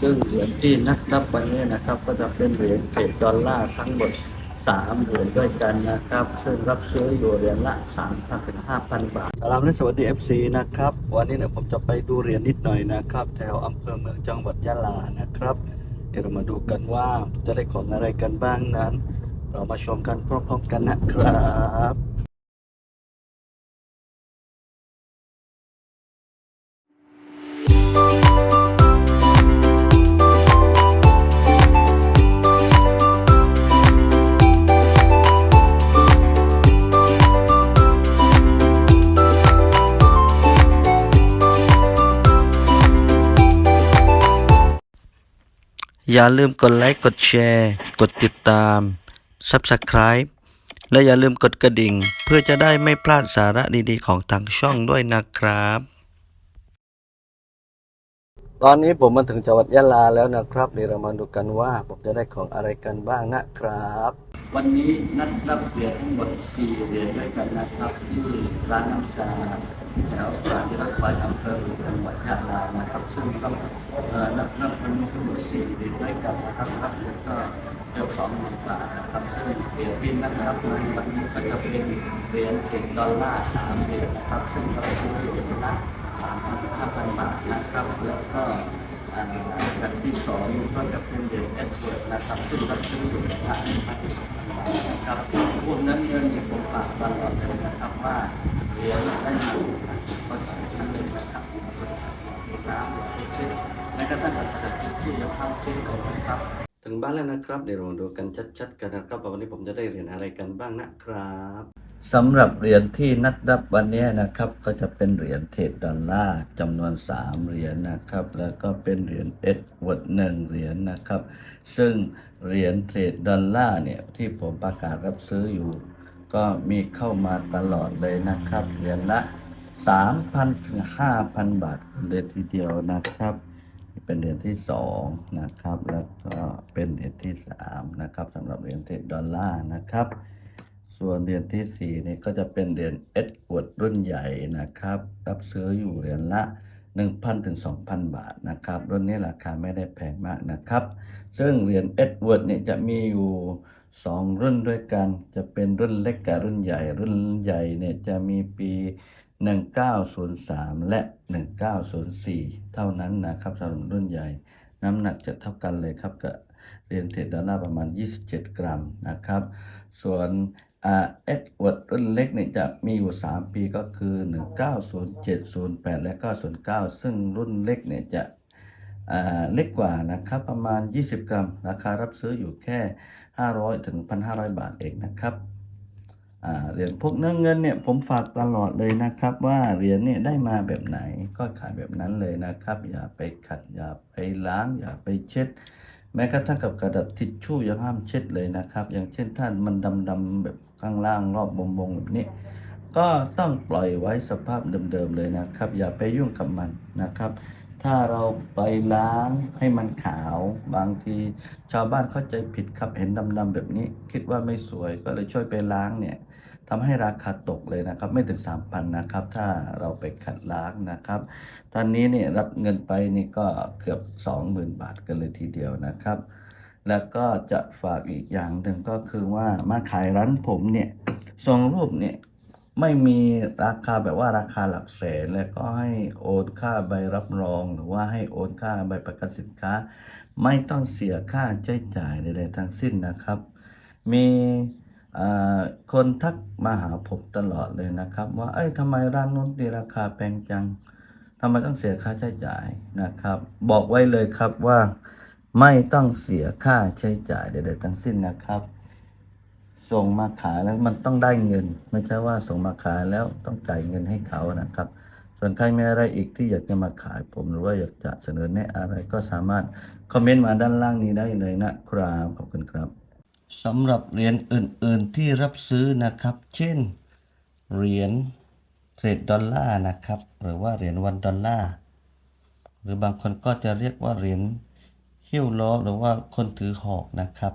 ซึ่งเหรียญที่นักนับวันนี้นะครับ ก็จะเป็นเหรียญเศษดอลลาร์ทั้งหมดสามเหรียญด้วยกันนะครับ ซึ่งรับซื้ออยู่เหรียญละ3,000ถึง5,000บาทสลามและสวัสดี FC นะครับ วันนี้เนี่ยผมจะไปดูเหรียญนิดหน่อยนะครับ แถวอำเภอเมืองจังหวัดยะลานะครับ เดี๋ยวเรามาดูกันว่าจะได้ของอะไรกันบ้างนั้น เรามาชมกันพร้อมๆกันนะครับ อย่าลืมกดไลค์ กดแชร์ กดติดตาม Subscribe และอย่าลืมกดกระดิ่ง เพื่อจะได้ไม่พลาดสาระดีๆ ของทางช่องด้วยนะครับ ตอนนี้ผมมาถึงจังหวัดยะลาแล้วนะครับเดี๋ยวเรามาดูกันว่าผมจะได้ของอะไรกันบ้างนะครับ วันนี้นัดรับเหรียญทั้งหมด4เหรียญด้วยกันนะครับที่ร้านน้ำชา แถวสถานีรถไฟอำเภอจังหวัดยะลานะครับซึ่งต้องนับนับเป็นทั้งหมด4เหรียญด้วยกันนะครับรับเหรียญก็เกือบสองหมื่นบาทนะครับซึ่งเหรียญที่นัดรับในวันนี้ก็จะเป็นเหรียญเก็ดดอลลาร์สามเหรียญนะครับ ซึ่งเราซื้อเหรียญละสามพันห้าพันบาทนะครับแล้วก็อันดับที่สองก็จะเป็นเหรียญแอดเวิร์ดนะครับซึ่งรับซื้ออยู่ในร้านนะครับพวกนั้นเงินเนี่ยผมฝากตลอดเลยนะครับว่าเหรียญได้มาก็จ่ายชั้นเลยนะครับน้ำอย่าไปเช็ดแม้กระทั่งกระดาษทิชชู่ยังเข้าเช็ดเลยนะครับ ถึง บ้าแล้วนะครับเดี๋ยวเราดูกันชัดๆกันนะครับว่าวันนี้ผมจะได้เรียญอะไรกันบ้างนะครับสำหรับเหรียญที่นัดรับวันนี้นะครับก็จะเป็นเหรียญเทรดดอลลาร์จำนวน 3 เหรียญนะครับ แล้วก็เป็นเหรียญเอ็ดเวิร์ดหนึ่งเหรียญนะครับ ซึ่งเหรียญเทรดดอลลาร์เนี่ยที่ผมประกาศรับซื้ออยู่ ก็มีเข้ามาตลอดเลยนะครับเหรียญละ3,000ถึง5,000 บาทเลยทีเดียวนะครับ เป็นเหรียญที่สองนะครับ แล้วก็เป็นเหรียญที่สามนะครับสำหรับเหรียญเทรดดอลลาร์นะครับ ส่วนเหรียญที่สี่นี่ก็จะเป็นเหรียญเอ็ดเวิร์ดรุ่นใหญ่นะครับ รับซื้ออยู่เหรียญละ1,000ถึง2,000 บาทนะครับรุ่นนี้ราคาไม่ได้แพงมากนะครับ ซึ่งเหรียญเอ็ดเวิร์ดเนี่ยจะมีอยู่ 2 รุ่นด้วยกัน จะเป็นรุ่นเล็กกับรุ่นใหญ่ รุ่นใหญ่เนี่ยจะมีปี 1903 และ 1904 เท่านั้นนะครับสำหรับรุ่นใหญ่ น้ำหนักจะเท่ากันเลยครับกับเรียญเทรดดอลลาร์ประมาณ 27 กรัมนะครับ ส่วนเอ็ดเวิร์ดรุ่นเล็กเนี่ยจะมีอยู่ 3 ปีก็คือ 1907 08 และก็09 ซึ่งรุ่นเล็กเนี่ยจะเล็กกว่านะครับประมาณ 20 กรัม ราคารับซื้ออยู่แค่ 500 ถึง 1,500 บาทเองนะครับ เหรียญพวกเนื้อเงินเนี่ยผมฝากตลอดเลยนะครับ ว่าเหรียญเนี่ยได้มาแบบไหนก็ขายแบบนั้นเลยนะครับ อย่าไปขัดอย่าไปล้าง อย่าไปเช็ด แม้กระทั่งกับกระดาษทิชชู่ยังห้ามเช็ดเลยนะครับ อย่างเช่นถ้ามันดำๆแบบข้างล่างรอบบวงๆแบบนี้ก็ต้องปล่อยไว้สภาพเดิมๆเลยนะครับ อย่าไปยุ่งกับมันนะครับ ถ้าเราไปล้างให้มันขาว บางทีชาวบ้านเข้าใจผิดครับเห็นดำๆแบบนี้ คิดว่าไม่สวยก็เลยช่วยไปล้างเนี่ยทำให้ราคาตกเลยนะครับ ไม่ถึง 3,000นะครับ ถ้าเราไปขัดล้างนะครับ ตอนนี้เนี่ยรับเงินไปนี่ก็เกือบ 20,000 บาทกันเลยทีเดียวนะครับ แล้วก็จะฝากอีกอย่างหนึ่งก็คือว่ามาขายร้านผมเนี่ยทรงรูปเนี่ย ไม่มีราคาแบบว่าราคาหลักแสน แล้วก็ให้โอนค่าใบรับรอง หรือว่าให้โอนค่าใบประกันสินค้า ไม่ต้องเสียค่าใช้จ่ายใดๆทั้งสิ้นนะครับ มีคนทักมาหาผมตลอดเลยนะครับ ว่าเอ้ยทำไมร้านนู้นตีราคาแพงจังทำไมต้องเสียค่าใช้จ่ายนะครับ บอกไว้เลยครับว่าไม่ต้องเสียค่าใช้จ่ายใดๆทั้งสิ้นนะครับ ส่งมาขายแล้วมันต้องได้เงิน ไม่ใช่ว่าส่งมาขายแล้วต้องจ่ายเงินให้เขานะครับ ส่วนใครมีอะไรอีกที่อยากจะมาขายผมหรือว่าอยากจะเสนอแนะอะไรก็สามารถคอมเมนต์มาด้านล่างนี้ได้เลยนะครับขอบคุณครับสำหรับเหรียญอื่น ๆ ที่รับซื้อนะครับ เช่นเหรียญเทรดดอลลาร์นะครับ หรือว่าเหรียญวันดอลลาร์หรือบางคนก็จะเรียกว่าเหรียญหิ้วล้อหรือว่าคนถือหอกนะครับ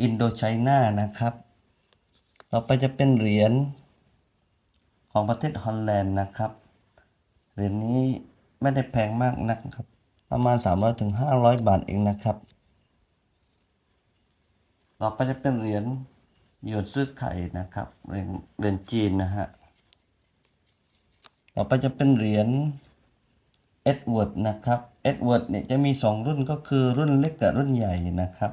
อินโดไชน่านะครับ ต่อไปจะเป็นเหรียญของประเทศฮอลแลนด์นะครับ เหรียญนี้ไม่ได้แพงมากนักครับ ประมาณ 300ถึง500 บาทเองนะครับ ต่อไปจะเป็นเหรียญหยวนซื้อไข่นะครับ เหรียญเหรียญจีนนะฮะ ต่อไปจะเป็นเหรียญเอ็ดเวิร์ดนะครับ เอ็ดเวิร์ดเนี่ยจะมี 2 รุ่นก็คือรุ่นเล็กกับรุ่นใหญ่นะครับ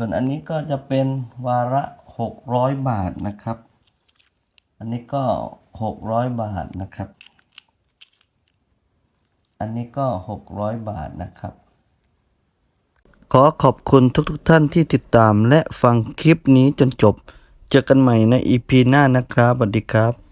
ส่วนอันนี้ก็จะเป็นวาระ600 บาทนะครับ อันนี้ก็ 600 บาทนะครับ อันนี้ก็ 600 บาทนะครับ ขอขอบคุณทุกๆทท่านที่ติดตามและฟังคลิปนี้จนจบ เจอกันใหม่ใน EP หน้านะครับสวัสดีครับ